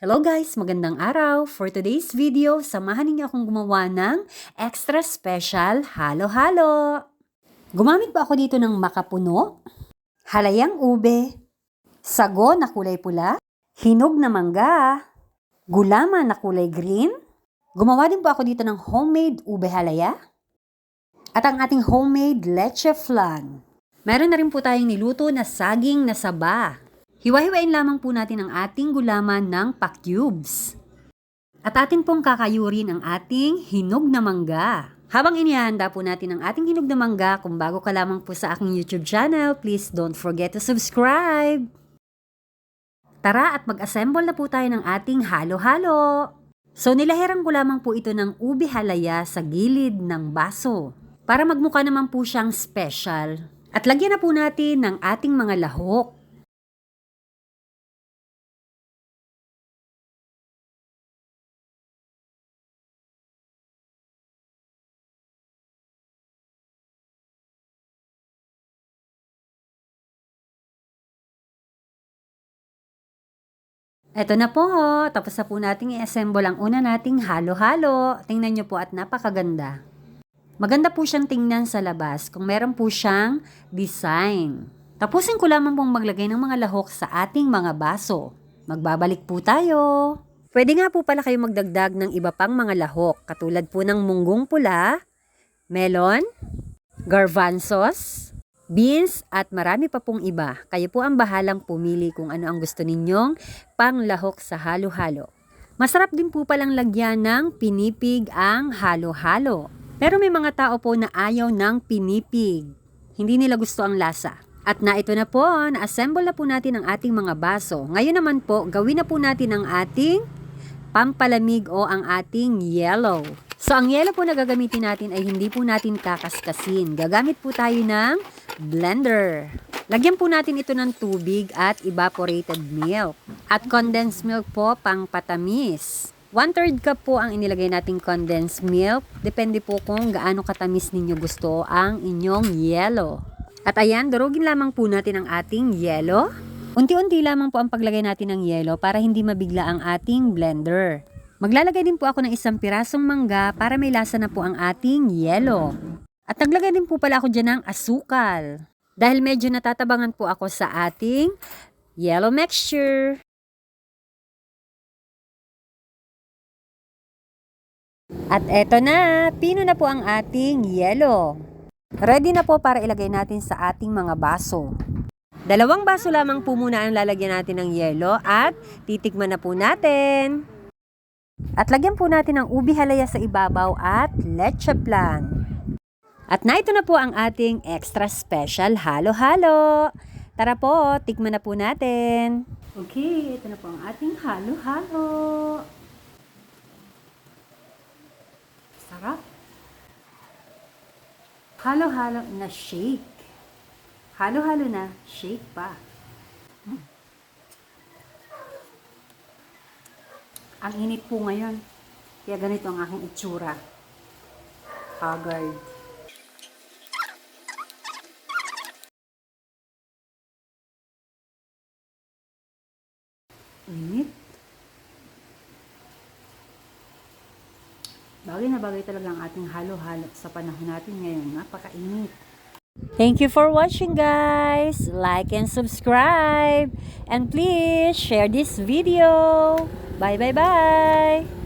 Hello guys! Magandang araw! For today's video, samahan ninyo akong gumawa ng extra special halo-halo. Gumamit pa ako dito ng makapuno, halayang ube, sago na kulay pula, hinog na mangga, gulaman na kulay green, gumawa din po ako dito ng homemade ube halaya, at ang ating homemade leche flan. Meron na rin po tayong niluto na saging na saba. Hiwa-hiwain lamang po natin ang ating gulaman ng pa-cubes. At atin pong kakayurin ang ating hinog na mangga. Habang inihanda po natin ang ating hinog na mangga, kung bago ka lamang po sa aking YouTube channel, please don't forget to subscribe. Tara at mag-assemble na po tayo ng ating halo-halo. So nilahiran ko lamang po ito ng ubi halaya sa gilid ng baso para magmukha naman po siyang special. At lagyan na po natin ng ating mga lahok. Eto na po, tapos na po nating i-assemble ang una nating halo-halo. Tingnan nyo po at napakaganda. Maganda po siyang tingnan sa labas kung meron po siyang design. Tapusin ko lamang pong maglagay ng mga lahok sa ating mga baso. Magbabalik po tayo. Pwede nga po pala kayo magdagdag ng iba pang mga lahok katulad po ng munggong pula, melon, garbanzos, beans at marami pa pong iba. Kayo po ang bahalang pumili kung ano ang gusto ninyong panglahok sa halo-halo. Masarap din po palang lagyan ng pinipig ang halo-halo. Pero may mga tao po na ayaw ng pinipig. Hindi nila gusto ang lasa. At na ito na po, na-assemble na po natin ang ating mga baso. Ngayon naman po, gawin na po natin ang ating pampalamig o ang ating yellow. So, ang yellow po na gagamitin natin ay hindi po natin kakaskasin. Gagamit po tayo ng blender. Lagyan po natin ito ng tubig at evaporated milk. At condensed milk po pang patamis. One third cup po ang inilagay nating condensed milk. Depende po kung gaano katamis ninyo gusto ang inyong yellow. At ayan, durugin lamang po natin ang ating yellow. Unti-unti lamang po ang paglagay natin ng yellow para hindi mabigla ang ating blender. Maglalagay din po ako ng isang pirasong mangga para may lasa na po ang ating yellow. At naglagay din po pala ako dyan ng asukal. Dahil medyo natatabangan po ako sa ating yellow mixture. At eto na, pino na po ang ating yellow. Ready na po para ilagay natin sa ating mga baso. Dalawang baso lamang po muna ang lalagyan natin ng yelo at titikman na po natin. At lagyan po natin ng ubi halaya sa ibabaw at leche plan. At na ito na po ang ating extra special halo-halo. Tara po, tikman na po natin. Okay, ito na po ang ating halo-halo. Sarap. Halo-halo na shake. Halo-halo na, shake pa. Ang init po ngayon. Kaya ganito ang aking itsura. Haggard. Init. Bagay na bagay talaga ang ating halo-halo sa panahon natin ngayon. Napakainit. Thank you for watching guys. Like and subscribe. And please share this video. Bye bye bye.